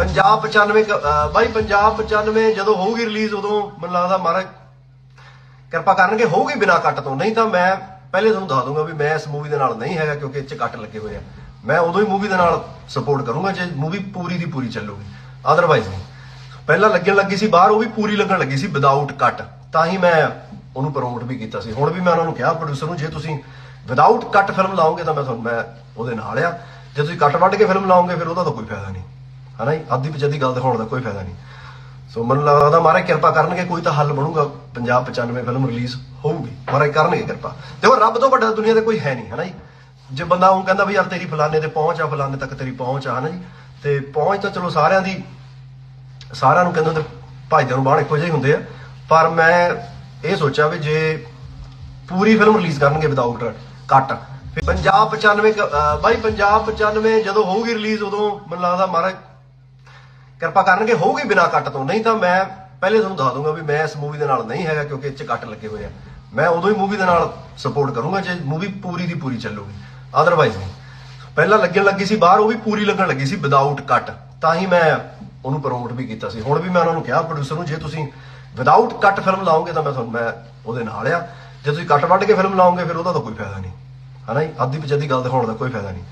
ਪੰਜਾਬ 95 ਕ- ਬਾਈ ਪੰਜਾਬ 95 ਜਦੋਂ ਹੋਊਗੀ ਰਿਲੀਜ਼ ਉਦੋਂ ਮੈਨੂੰ ਲੱਗਦਾ ਮਹਾਰਾਜ ਕਿਰਪਾ ਕਰਨਗੇ, ਹੋਊਗੀ ਬਿਨਾ ਕੱਟ ਤੋਂ। ਨਹੀਂ ਤਾਂ ਮੈਂ ਪਹਿਲੇ ਤੁਹਾਨੂੰ ਦੱਸ ਦੂੰਗਾ ਵੀ ਮੈਂ ਇਸ ਮੂਵੀ ਦੇ ਨਾਲ ਨਹੀਂ ਹੈਗਾ ਕਿਉਂਕਿ ਇਹ ਚ ਕੱਟ ਲੱਗੇ ਹੋਏ ਆ। ਮੈਂ ਉਦੋਂ ਹੀ ਮੂਵੀ ਦੇ ਨਾਲ ਸਪੋਰਟ ਕਰੂੰਗਾ ਜੇ ਮੂਵੀ ਪੂਰੀ ਦੀ ਪੂਰੀ ਚੱਲੂਗੀ। ਅਦਰਵਾਈਜ਼ ਨਹੀਂ। ਪਹਿਲਾਂ ਲੱਗਣ ਲੱਗੀ ਸੀ ਬਾਹਰ, ਉਹ ਵੀ ਪੂਰੀ ਲੱਗਣ ਲੱਗੀ ਸੀ ਵਿਦਆਊਟ ਕੱਟ ਤਾਂ ਹੀ ਮੈਂ ਉਹਨੂੰ ਪ੍ਰਮੋਟ ਵੀ ਕੀਤਾ ਸੀ। ਹੁਣ ਵੀ ਮੈਂ ਉਹਨਾਂ ਨੂੰ ਕਿਹਾ ਪ੍ਰੋਡਿਊਸਰ ਨੂੰ, ਜੇ ਤੁਸੀਂ ਵਿਦਆਊਟ ਕੱਟ ਫਿਲਮ ਲਾਓਗੇ ਤਾਂ ਮੈਂ ਤੁਹਾਨੂੰ ਮੈਂ ਉਹਦੇ ਨਾਲ ਆ। ਜੇ ਤੁਸੀਂ ਕੱਟ ਵੱਢ ਕੇ ਫਿਲਮ ਲਾਓਗੇ, ਫਿਰ ਉਹਦਾ ਤਾਂ ਕੋਈ ਫਾਇਦਾ ਨਹੀਂ। ਹਨਾ ਜੀ? ਅੱਧੀ ਪਿਛੱਧੀ ਗੱਲ ਦਿਖਾਉਣ ਦਾ ਕੋਈ ਫਾਇਦਾ ਨਹੀਂ। ਸੋ ਮੈਨੂੰ ਲੱਗਦਾ ਮਹਾਰਾਜ ਕਿਰਪਾ ਕਰਨਗੇ, ਕੋਈ ਤਾਂ ਹੱਲ ਬਣੂਗਾ। ਪੰਜਾਬ 95 ਫਿਲਮ ਰਿਲੀਜ਼ ਹੋਊਗੀ। ਮਹਾਰਾਜ ਕਰਨਗੇ ਕਿਰਪਾ। ਦੇਖੋ, ਰੱਬ ਤੋਂ ਵੱਡਾ ਦੁਨੀਆ ਤੇ ਕੋਈ ਹੈ ਨਹੀਂ, ਹਨਾ ਜੀ? ਜੇ ਬੰਦਾ ਉਹ ਕਹਿੰਦਾ ਵੀ ਯਾਰ ਤੇਰੀ ਫਲਾਣੇ ਤੇ ਪਹੁੰਚ ਆ, ਫਲਾਣੇ ਤੱਕ ਤੇਰੀ ਪਹੁੰਚ ਆ, ਹਨਾ ਜੀ? ਤੇ ਪਹੁੰਚ ਤਾਂ ਚਲੋ ਸਾਰਿਆਂ ਦੀ, ਸਾਰਿਆਂ ਨੂੰ ਕਹਿੰਦੇ ਹੁੰਦੇ, ਭਾਈਆਂ ਨੂੰ ਬਾਹਰ ਇੱਕੋ ਜਿਹੇ ਹੀ ਹੁੰਦੇ ਆ। ਪਰ ਮੈਂ ਇਹ ਸੋਚਿਆ ਵੀ ਜੇ ਪੂਰੀ ਫਿਲਮ ਰਿਲੀਜ਼ ਕਰਨਗੇ ਵਿਦਆਊਟ ਕੱਟ ਫਿਰ ਪੰਜਾਬ 95 ਬਾਈ ਪੰਜਾਬ 95 ਜਦੋਂ ਹੋਊਗੀ ਰਿਲੀਜ਼ ਉਦੋਂ ਮੈਨੂੰ ਲੱਗਦਾ ਮਹਾਰਾਜ ਕਿਰਪਾ ਕਰਨਗੇ, ਹੋਊਗੀ ਬਿਨਾ ਕੱਟ ਤੋਂ। ਨਹੀਂ ਤਾਂ ਮੈਂ ਪਹਿਲੇ ਤੁਹਾਨੂੰ ਦੱਸ ਦੂੰਗਾ ਵੀ ਮੈਂ ਇਸ ਮੂਵੀ ਦੇ ਨਾਲ ਨਹੀਂ ਹੈਗਾ ਕਿਉਂਕਿ ਇਹ ਚ ਕੱਟ ਲੱਗੇ ਹੋਏ ਆ। ਮੈਂ ਉਦੋਂ ਹੀ ਮੂਵੀ ਦੇ ਨਾਲ ਸਪੋਰਟ ਕਰੂੰਗਾ ਜੇ ਮੂਵੀ ਪੂਰੀ ਦੀ ਪੂਰੀ ਚੱਲੂਗੀ। ਅਦਰਵਾਈਜ਼ ਨਹੀਂ। ਪਹਿਲਾਂ ਲੱਗਣ ਲੱਗੀ ਸੀ ਬਾਹਰ, ਉਹ ਵੀ ਪੂਰੀ ਲੱਗਣ ਲੱਗੀ ਸੀ ਵਿਦਆਊਟ ਕੱਟ ਤਾਂ ਹੀ ਮੈਂ ਉਹਨੂੰ ਪ੍ਰਮੋਟ ਵੀ ਕੀਤਾ ਸੀ। ਹੁਣ ਵੀ ਮੈਂ ਉਹਨਾਂ ਨੂੰ ਕਿਹਾ ਪ੍ਰੋਡਿਊਸਰ ਨੂੰ, ਜੇ ਤੁਸੀਂ ਵਿਦਆਊਟ ਕੱਟ ਫਿਲਮ ਲਾਓਗੇ ਤਾਂ ਮੈਂ ਤੁਹਾਨੂੰ, ਮੈਂ ਉਹਦੇ ਨਾਲ ਆ। ਜੇ ਤੁਸੀਂ ਕੱਟ ਵੱਢ ਕੇ ਫਿਲਮ ਲਾਓਗੇ, ਫਿਰ ਉਹਦਾ ਤਾਂ ਕੋਈ ਫਾਇਦਾ ਨਹੀਂ। ਹਨਾ ਜੀ? ਅੱਧੀ ਪਿਛੱਧੀ ਗੱਲ ਦਿਖਾਉਣ ਦਾ ਕੋਈ ਫਾਇਦਾ ਨਹੀਂ।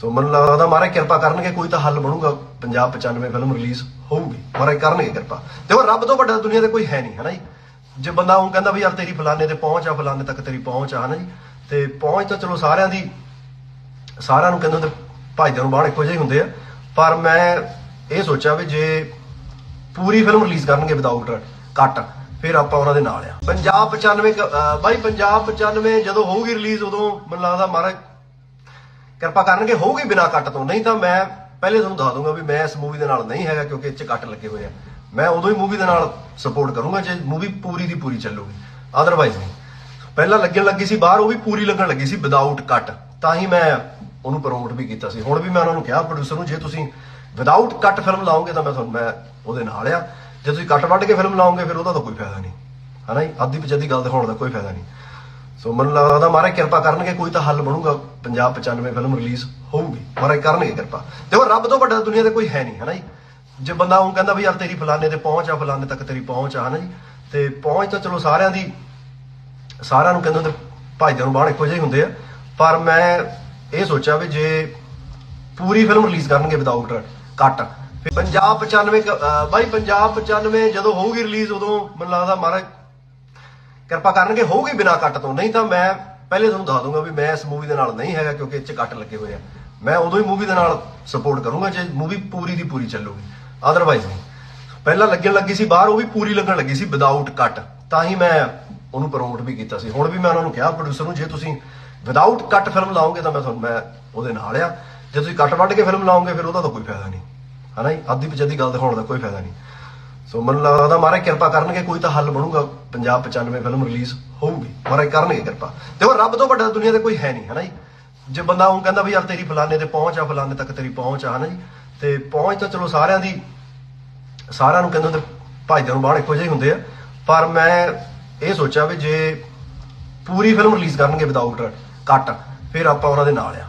ਸੋ ਮੈਨੂੰ ਲੱਗਦਾ ਮਹਾਰਾਜ ਕਿਰਪਾ ਕਰਨਗੇ, ਕੋਈ ਤਾਂ ਹੱਲ ਬਣੂਗਾ। ਪੰਜਾਬ 95 ਫਿਲਮ ਰਿਲੀਜ਼ ਹੋਊਗੀ। ਮਹਾਰਾਜ ਕਰਨਗੇ ਕਿਰਪਾ। ਦੇਖੋ, ਰੱਬ ਤੋਂ ਵੱਡਾ ਦੁਨੀਆ ਤੇ ਕੋਈ ਹੈ ਨਹੀਂ, ਹਨਾ ਜੀ? ਜੇ ਬੰਦਾ ਉਹ ਕਹਿੰਦਾ ਵੀ ਯਾਰ ਤੇਰੀ ਫਲਾਣੇ ਤੇ ਪਹੁੰਚ ਆ, ਫਲਾਣੇ ਤੱਕ ਤੇਰੀ ਪਹੁੰਚ ਆ, ਹਨਾ ਜੀ? ਤੇ ਪਹੁੰਚ ਤਾਂ ਚਲੋ ਸਾਰਿਆਂ ਦੀ ਸਾਰਿਆਂ ਨੂੰ ਕਹਿੰਦੇ ਹੁੰਦੇ, ਭਾਈਆਂ ਨੂੰ ਬਾਹਰ ਇੱਕੋ ਜਿਹੇ ਹੀ ਹੁੰਦੇ ਆ। ਪਰ ਮੈਂ ਇਹ ਸੋਚਿਆ ਵੀ ਜੇ ਪੂਰੀ ਫਿਲਮ ਰਿਲੀਜ਼ ਕਰਨਗੇ ਵਿਦਆਊਟ ਕੱਟ ਫਿਰ ਆਪਾਂ ਉਹਨਾਂ ਦੇ ਨਾਲ ਆ। ਪੰਜਾਬ 95 ਬਾਈ ਪੰਜਾਬ 95 ਜਦੋਂ ਹੋਊਗੀ ਰਿਲੀਜ਼ ਉਦੋਂ ਮੈਨੂੰ ਲੱਗਦਾ ਮਹਾਰਾਜ ਕਿਰਪਾ ਕਰਨਗੇ, ਹੋਊਗੀ ਬਿਨਾ ਕੱਟ ਤੋਂ। ਨਹੀਂ ਤਾਂ ਮੈਂ ਪਹਿਲੇ ਤੁਹਾਨੂੰ ਦੱਸ ਦੂੰਗਾ ਵੀ ਮੈਂ ਇਸ ਮੂਵੀ ਦੇ ਨਾਲ ਨਹੀਂ ਹੈਗਾ ਕਿਉਂਕਿ ਇਹ ਚ ਕੱਟ ਲੱਗੇ ਹੋਏ ਆ। ਮੈਂ ਉਦੋਂ ਹੀ ਮੂਵੀ ਦੇ ਨਾਲ ਸਪੋਰਟ ਕਰੂੰਗਾ ਜੇ ਮੂਵੀ ਪੂਰੀ ਦੀ ਪੂਰੀ ਚੱਲੂਗੀ। ਅਦਰਵਾਈਜ਼ ਨਹੀਂ। ਪਹਿਲਾਂ ਲੱਗਣ ਲੱਗੀ ਸੀ, ਬਾਹਰ ਉਹ ਵੀ ਪੂਰੀ ਲੱਗਣ ਲੱਗੀ ਸੀ ਵਿਦਆਊਟ ਕੱਟ ਤਾਂ ਹੀ ਮੈਂ ਉਹਨੂੰ ਪ੍ਰਮੋਟ ਵੀ ਕੀਤਾ ਸੀ। ਹੁਣ ਵੀ ਮੈਂ ਉਹਨਾਂ ਨੂੰ ਕਿਹਾ ਪ੍ਰੋਡਿਊਸਰ ਨੂੰ, ਜੇ ਤੁਸੀਂ ਵਿਦਆਊਟ ਕੱਟ ਫਿਲਮ ਲਾਓਗੇ ਤਾਂ ਮੈਂ ਤੁਹਾਨੂੰ, ਮੈਂ ਉਹਦੇ ਨਾਲ ਆ। ਜੇ ਤੁਸੀਂ ਕੱਟ ਵੱਢ ਕੇ ਫਿਲਮ ਲਾਓਗੇ, ਫਿਰ ਉਹਦਾ ਤਾਂ ਕੋਈ ਫਾਇਦਾ ਨਹੀਂ। ਹਨਾ ਜੀ? ਅੱਧੀ ਪਿਛੱਧੀ ਗੱਲ ਦਿਖਾਉਣ ਦਾ ਕੋਈ ਫਾਇਦਾ ਨਹੀਂ। ਸੋ ਮੈਨੂੰ ਲੱਗਦਾ, ਮਹਾਰਾਜ ਕਿਰਪਾ ਕਰਨਗੇ, ਕੋਈ ਤਾਂ ਹੱਲ ਬਣੂਗਾ। ਪੰਜਾਬ 95 ਫਿਲਮ ਰਿਲੀਜ਼ ਹੋਊਗੀ। ਮਹਾਰਾਜ ਕਰਨਗੇ ਕਿਰਪਾ। ਦੇਖੋ, ਰੱਬ ਤੋਂ ਵੱਡਾ ਦੁਨੀਆ ਤੇ ਕੋਈ ਹੈ ਨਹੀਂ, ਹਨਾ ਜੀ? ਜੇ ਬੰਦਾ ਉਹ ਕਹਿੰਦਾ ਵੀ ਯਾਰ ਤੇਰੀ ਫਲਾਣੇ ਤੇ ਪਹੁੰਚ ਆ, ਫਲਾਣੇ ਤੱਕ ਤੇਰੀ ਪਹੁੰਚ ਆ, ਹਨਾ ਜੀ? ਤੇ ਪਹੁੰਚ ਤਾਂ ਚਲੋ ਸਾਰਿਆਂ ਦੀ, ਸਾਰਿਆਂ ਨੂੰ ਕਹਿੰਦੇ ਹੁੰਦੇ, ਭਾਈਆਂ ਨੂੰ ਬਾਹਰ ਇੱਕੋ ਜਿਹੇ ਹੁੰਦੇ ਆ। ਪਰ ਮੈਂ ਇਹ ਸੋਚਿਆ ਵੀ ਜੇ ਪੂਰੀ ਫਿਲਮ ਰਿਲੀਜ਼ ਕਰਨਗੇ ਵਿਦਆਊਟ ਕੱਟ ਪੰਜਾਬ 95 ਬਾਈ ਪੰਜਾਬ 95 ਜਦੋਂ ਹੋਊਗੀ ਰਿਲੀਜ਼ ਉਦੋਂ ਮੈਨੂੰ ਲੱਗਦਾ ਮਹਾਰਾਜ ਕਿਰਪਾ ਕਰਨਗੇ, ਹੋਊਗੀ ਬਿਨਾ ਕੱਟ ਤੋਂ। ਨਹੀਂ ਤਾਂ ਮੈਂ ਪਹਿਲੇ ਤੁਹਾਨੂੰ ਦੱਸ ਦੂੰਗਾ ਵੀ ਮੈਂ ਇਸ ਮੂਵੀ ਦੇ ਨਾਲ ਨਹੀਂ ਹੈਗਾ ਕਿਉਂਕਿ ਇਹ ਚ ਕੱਟ ਲੱਗੇ ਹੋਏ ਆ। ਮੈਂ ਉਦੋਂ ਹੀ ਮੂਵੀ ਦੇ ਨਾਲ ਸਪੋਰਟ ਕਰੂੰਗਾ ਜੇ ਮੂਵੀ ਪੂਰੀ ਦੀ ਪੂਰੀ ਚੱਲੂਗੀ। ਅਦਰਵਾਈਜ਼ ਨਹੀਂ। ਪਹਿਲਾਂ ਲੱਗਣ ਲੱਗੀ ਸੀ ਬਾਹਰ, ਉਹ ਵੀ ਪੂਰੀ ਲੱਗਣ ਲੱਗੀ ਸੀ ਵਿਦਆਊਟ ਕੱਟ ਤਾਂ ਹੀ ਮੈਂ ਉਹਨੂੰ ਪ੍ਰਮੋਟ ਵੀ ਕੀਤਾ ਸੀ। ਹੁਣ ਵੀ ਮੈਂ ਉਹਨਾਂ ਨੂੰ ਕਿਹਾ ਪ੍ਰੋਡਿਊਸਰ ਨੂੰ, ਜੇ ਤੁਸੀਂ ਵਿਦਆਊਟ ਕੱਟ ਫਿਲਮ ਲਾਓਗੇ ਤਾਂ ਮੈਂ ਤੁਹਾਨੂੰ, ਮੈਂ ਉਹਦੇ ਨਾਲ ਆ। ਜੇ ਤੁਸੀਂ ਕੱਟ ਵੱਢ ਕੇ ਫਿਲਮ ਲਾਓਗੇ, ਫਿਰ ਉਹਦਾ ਤਾਂ ਕੋਈ ਫਾਇਦਾ ਨਹੀਂ। ਹਨਾ ਜੀ? ਅੱਧੀ ਪਿਛੱਧੀ ਗੱਲ ਦਿਖਾਉਣ ਦਾ ਕੋਈ ਫਾਇਦਾ ਨਹੀਂ। ਸੋ ਮੈਨੂੰ ਲੱਗਦਾ ਮਹਾਰਾਜ ਕਿਰਪਾ ਕਰਨਗੇ, ਕੋਈ ਤਾਂ ਹੱਲ ਬਣੂਗਾ। ਪੰਜਾਬ 95 ਫਿਲਮ ਰਿਲੀਜ਼ ਹੋਊਗੀ ਮਹਾਰਾਜ ਕਰਨਗੇ ਕਿਰਪਾ। ਦੇਖੋ, ਰੱਬ ਤੋਂ ਵੱਡਾ ਦੁਨੀਆ ਤੇ ਕੋਈ ਹੈ ਨਹੀਂ, ਹਨਾ ਜੀ? ਜੇ ਬੰਦਾ ਉਹ ਕਹਿੰਦਾ ਵੀ ਯਾਰ ਤੇਰੀ ਫਲਾਣੇ ਤੇ ਪਹੁੰਚ ਆ, ਫਲਾਣੇ ਤੱਕ ਤੇਰੀ ਪਹੁੰਚ ਆ, ਹਨਾ ਜੀ? ਤੇ ਪਹੁੰਚ ਤਾਂ ਚਲੋ ਸਾਰਿਆਂ ਦੀ ਸਾਰਿਆਂ ਨੂੰ ਕਹਿੰਦੇ ਹੁੰਦੇ, ਭਾਈਆਂ ਨੂੰ ਬਾਹਰ ਇੱਕੋ ਜਿਹੇ ਹੁੰਦੇ ਆ। ਪਰ ਮੈਂ ਇਹ ਸੋਚਿਆ ਵੀ ਜੇ ਪੂਰੀ ਫਿਲਮ ਰਿਲੀਜ਼ ਕਰਨਗੇ ਵਿਦਆਊਟ ਕੱਟ ਫਿਰ ਆਪਾਂ ਉਹਨਾਂ ਦੇ ਨਾਲ ਆ।